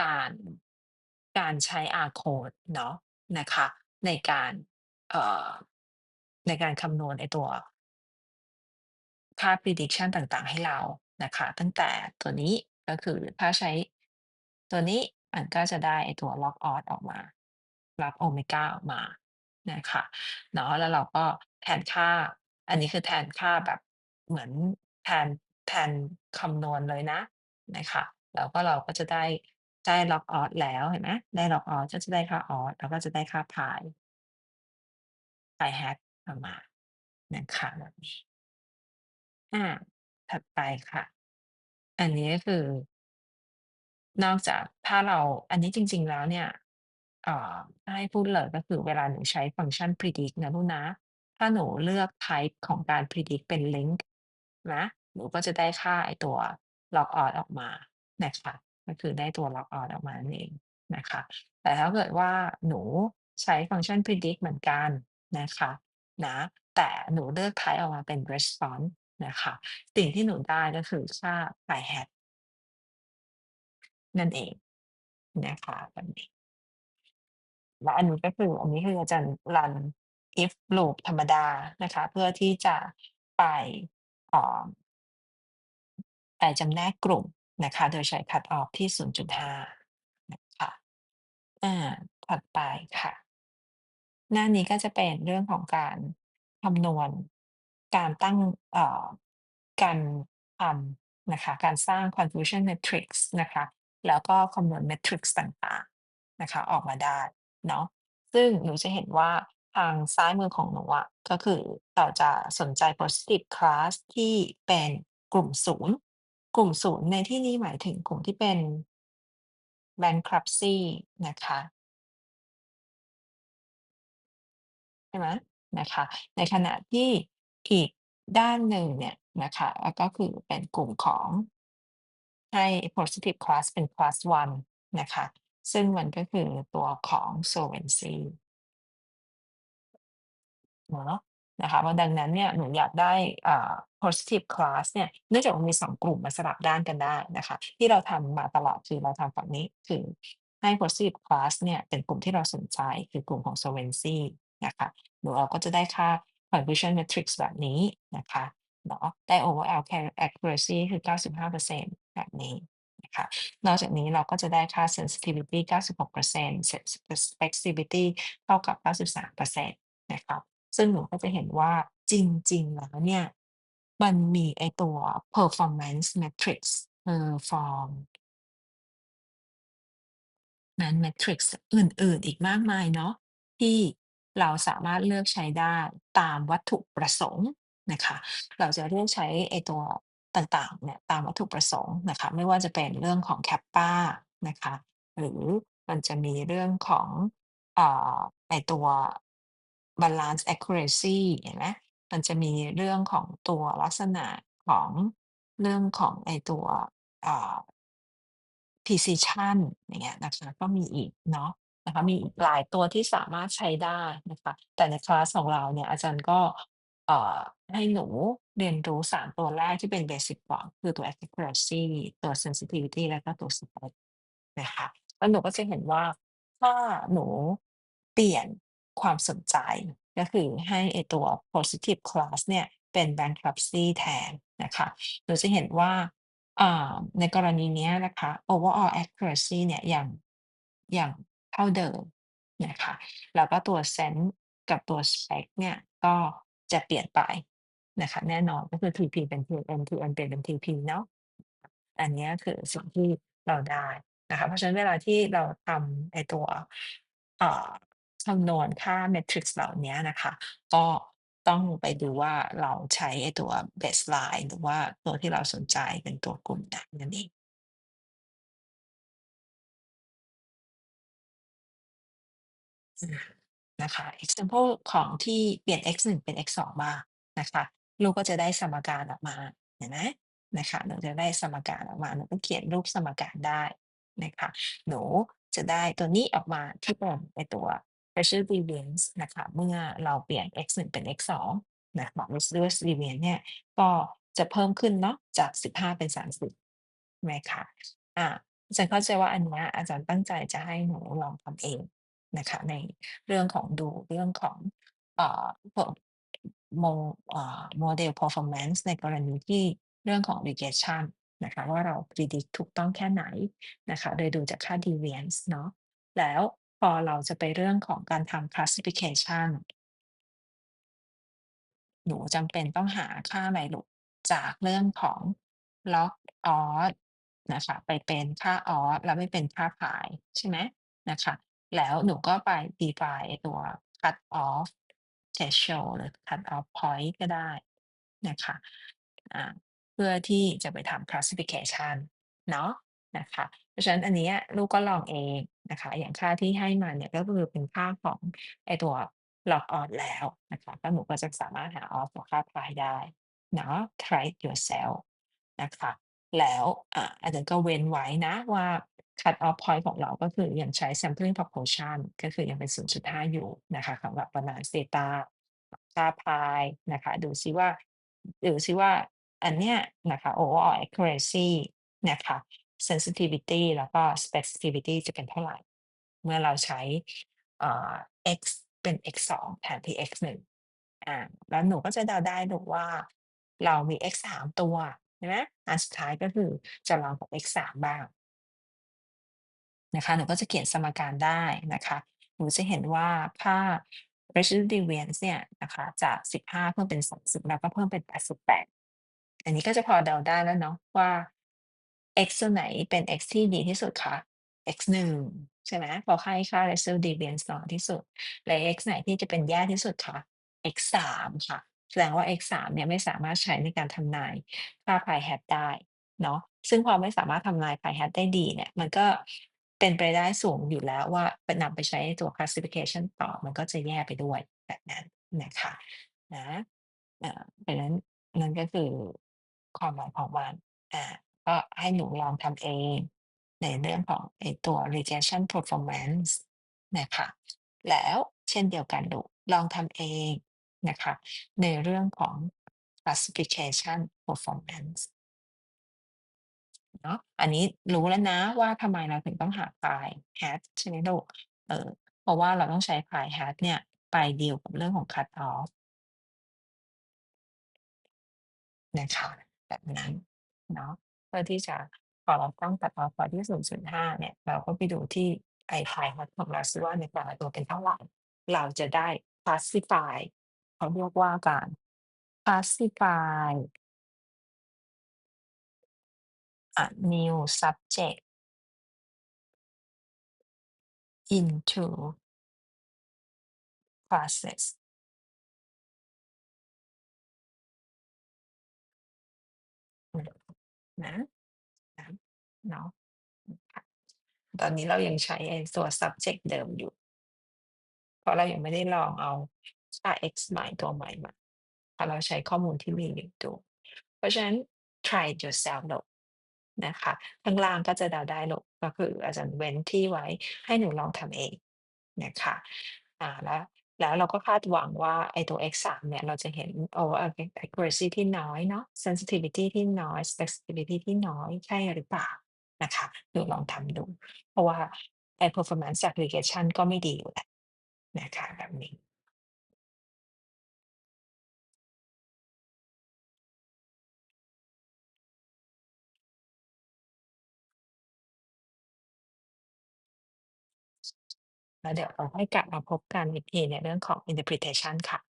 การ การใช้ R code เนาะนะคะ ในการ เอ่อ ในการคำนวณไอ้ตัวค่า prediction ต่างๆ ให้เรานะคะ ตั้งแต่ตัวนี้ก็คือถ้าใช้ตัวนี้มันก็จะได้ไอ้ตัว log Odd ออกมา log โอเมกาออกมานะคะเนาะแล้วเราก็แทนค่า อันนี้คือแทนค่าแบบเหมือนแทนแทนคำนวณเลยนะนะคะ แล้วก็เราก็จะได้ ได้ log Odd แล้วเห็นไหมได้ log Odd ก็จะได้ค่า Odd แล้วก็จะได้ค่า Pi Pi hat ออกมานะคะแบบนี้อ่าถัดไปค่ะ อันนี้ก็คือ นอกจากถ้าเราอันนี้จริง ๆ แล้วเนี่ยเอ่อถ้าให้พูดเลยก็คือเวลาหนูใช้ฟังก์ชัน predict นะลูกนะ ถ้าหนูเลือก type ของการ predict เป็น length นะ หนูก็จะได้ค่าไอตัว log Odd ออกมานะคะ ก็คือได้ตัว log Odd ออกมานั่นเองนะคะ แต่ถ้าเกิดว่าหนูใช้ฟังก์ชัน predict เหมือนกันนะคะนะแต่หนูเลือก type ออกมาเป็น response นะคะสิ่งที่หนูได้ก็คือค่า Pi hat นั่นเองนะคะแบบนี้และอันนี้ก็คืออันนี้คืออาจารย์รัน if loop ธรรมดานะคะ เพื่อที่จะไปอ่อไปจำแนกกลุ่ม นะคะ โดยใช้ cut off ที่ 0.5 นะคะอาถัดไปค่ะ หน้านี้ก็จะเป็นเรื่องของการคำนวณ การตั้งเอ่อการทำนะคะ การสร้าง confusion matrix นะคะ แล้วก็คำนวณเมทริกซ์ต่างๆนะคะ ออกมาได้เนาะ ซึ่งหนูจะเห็นว่าทางซ้ายมือของหนูอะก็คือเราจะสนใจ positive class ที่เป็นกลุ่ม0 กลุ่ม0ในที่นี้หมายถึงกลุ่มที่เป็น bankruptcy นะคะใช่ไหมนะคะ ในขณะที่อีกด้านหนึ่งเนี่ยนะคะก็คือเป็นกลุ่มของให้ positive class เป็นคลาส1นะคะ ซึ่งมันก็คือตัวของ solvency เนาะนะคะเพราะดังนั้นเนี่ยหนูอยากได้อ่า positive class เนี่ยเนื่องจากมันมี2กลุ่มมันสลับด้านกันได้นะคะ ที่เราทำมาตลอดคือเราทำฝั่งนี้คือให้ positive class เนี่ยเป็นกลุ่มที่เราสนใจคือกลุ่มของ solvency นะคะหนูเราก็จะได้ค่า confusion matrix แบบนี้นะคะเนาะได้ overall accuracy คือ 95%แบบนี้นะคะ นอกจากนี้เราก็จะได้ค่า sensitivity 96% sens spexivity เท่ากับ 93%นะคะซึ่งหนูก็จะเห็นว่าจริง ๆ แล้วเนี่ย มันมีไอ้ตัว performance matrix perform นั้น matrix อื่น ๆ อีกมากมายเนาะที่เราสามารถเลือกใช้ได้ตามวัตถุประสงค์นะคะ เราจะเลือกใช้ไอตัวต่าง ๆ เนี่ยตามวัตถุประสงค์นะคะ ไม่ว่าจะเป็นเรื่องของ kappa นะคะ หรือมันจะมีเรื่องของอไอตัว balance accuracy เห็นไหม มันจะมีเรื่องของตัวลักษณะของเรื่องของไอตัวอ่า precision อย่างเงี้ยนะคะก็มีอีกเนาะนะคะมีอีกหลายตัวที่สามารถใช้ได้นะคะแต่ในคลาสของเราเนี่ยอาจารย์ก็เอ่อให้หนูเรียนรู้ 3 ตัวแรกที่เป็นเบสิกก่อนคือตัว accuracy ตัว sensitivity แล้วก็ตัว spec นะคะแล้วหนูก็จะเห็นว่าถ้าหนูเปลี่ยน ความสนใจ ก็คือให้ไอตัว positive class เนี่ยเป็น bankruptcy แทนนะคะหนูจะเห็นว่าในกรณีเนี้ยนะคะ overall accuracy เนี่ยยังยังเท่าเดิมนะคะ แล้วก็ตัว sense กับตัว spec เนี่ยก็จะเปลี่ยนไปนะคะ แน่นอนก็คือ TP เป็น TM TM เปลี่ยนเป็น TP เนาะอันเนี้ยคือสิ่งที่เราได้นะคะ เพราะฉะนั้นเวลาที่เราทำไอตัว คำนวณค่าเมทริกซ์เหล่านี้นะคะ ก็ต้องไปดูว่าเราใช้ตัว baseline หรือว่าตัวที่เราสนใจเป็นตัวกลุ่มไหนนั่นเองนะคะ example ของที่เปลี่ยน x 1เป็น x 2บ้างนะคะ ลูกก็จะได้สมการออกมาเห็นไหมนะคะหนูจะได้สมการออกมาหนูก็เขียนรูปสมการได้นะคะหนูจะได้ตัวนี้ออกมาที่เป็นไอ้ตัว Residual variance นะคะเมื่อเราเปลี่ยน x 1เป็น x 2นะคะ Residual variance เนี่ยก็จะเพิ่มขึ้นเนาะจาก 15 เป็น 30ไหมคะอ่าอาจารย์เข้าใจว่าอันเนี้ยอาจารย์ตั้งใจจะให้หนูลองทำเองนะคะในเรื่องของดูเรื่องของเอ่อโมอ่า model performance ในกรณีที่เรื่องของ regression นะคะว่าเรา predict ถูกต้องแค่ไหนนะคะโดยดูจากค่า deviance เนาะแล้ว พอเราจะไปเรื่องของการทำ classification หนูจำเป็นต้องหาค่าอะไรลูก จากเรื่องของ log odds นะคะ ไปเป็นค่า odds แล้วไม่เป็นค่า pi ใช่ไหมนะคะ แล้วหนูก็ไป define ไอ้ตัว cut off threshold หรือ cut off point ก็ได้นะคะ อ่า เพื่อที่จะไปทำ classification เนาะ นะคะ เพราะฉะนั้นอันเนี้ยลูกก็ลองเองนะคะ อย่างค่าที่ให้มาเนี่ยก็คือเป็นค่าของไอตัว log on แล้วนะคะก็หนูก็จะสามารถหา off กับค่า pi ได้เนาะ try it yourself นะคะ แล้วอ่าอาจารย์ก็เว้นไว้นะว่า cut off point ของเราก็คือยังใช้ sampling proportion ก็คือยังเป็น 0.5 อยู่นะคะสำหรับ balance data ค่า pi นะคะ ดูซิว่าดูซิว่าอันเนี้ยนะคะ overall accuracy นะคะ sensitivity แล้วก็ specificity จะเป็นเท่าไหร่ เมื่อเราใช้ x เป็น x 2แทนที่ x 1อาแล้วหนูก็จะเดาได้ลูว่า เรามี x 3ตัวใช่ไหมอันสุดท้ายก็คือจะลองกับ x 3บ้างนะคะหนูก็จะเขียนสมการได้นะคะหนูจะเห็นว่าค่า residual deviance เนี่ยนะคะจาก 15 เพิ่มเป็น 30 แล้วก็เพิ่มเป็น 88 อันนี้ก็จะพอเดาได้แล้วเนาะว่า x ตัวไหนเป็น x ที่ดีที่สุดคะ x 1ใช่ไหมพอให้ค่า residual deviance น้อยที่สุด และ x ไหนที่จะเป็นแย่ที่สุดคะ x 3ค่ะ แสดงว่า x 3เนี่ยไม่สามารถใช้ในการทำนายค่า pi hat ได้เนาะซึ่งพอไม่สามารถทำนาย pi hat ได้ดีเนี่ย มันก็เป็นไปได้สูงอยู่แล้วว่าไปนำไปใช้ตัว classification ต่อ มันก็จะแย่ไปด้วยแบบนั้นนะคะนะเอ่อดังนั้นนั่นก็คือความหมายของมันอ่า ก็ให้หนูลองทำเอง ในเรื่องของไอ้ตัว regression performance นะคะ แล้วเช่นเดียวกันลูลองทำเองนะคะ ในเรื่องของ classification performance เนาะอันนี้รู้แล้วนะว่าทำไมเราถึงต้องหา pi hat ใช่ไหมลูกเออเพราะว่าเราต้องใช้ pi hat เนี่ย ไปเดีลกับเรื่องของ cut off นะคะแบบนั้นเนาะ พื่อที่จะพอเราตั้ง cut off ไว้ที่ 0.5 เนี่ย เราก็ไปดูที่ไอ้ pi hat ของเราซิว่าในแต่ละตัวเป็นเท่าไหร่ เราจะได้ classify เขาเรียกว่าการ classify a new subject into classes นะ นะ เนาะ อืม ค่ะ ตอนนี้เรายังใช้ไอ้ตัว subject เดิมอยู่ เพราะเรายังไม่ได้ลองเอาค่า x ใหม่ ตัวใหม่มา เพราะเราใช้ข้อมูลที่มีอยู่ตัวเพราะฉะนั้น try yourself ลูก นะคะ ข้างล่างก็จะเดาได้ลูก ก็คืออาจารย์เว้นที่ไว้ให้หนูลองทำเองนะคะ อ่า แล้ว แล้วเราก็คาดหวังว่าไอ้ตัว x 3 เนี่ย เราจะเห็น over accuracy ที่น้อยเนาะ sensitivity ที่น้อย specificity ที่น้อยใช่หรือเปล่านะคะดูลองทำดู เพราะว่าไอ้ performance aggregation ก็ไม่ดีอยู่แล้วนะคะแบบนี้ แล้วเดี๋ยวเราให้กลับมาพบกันอีกทีในเรื่องของ interpretation ค่ะ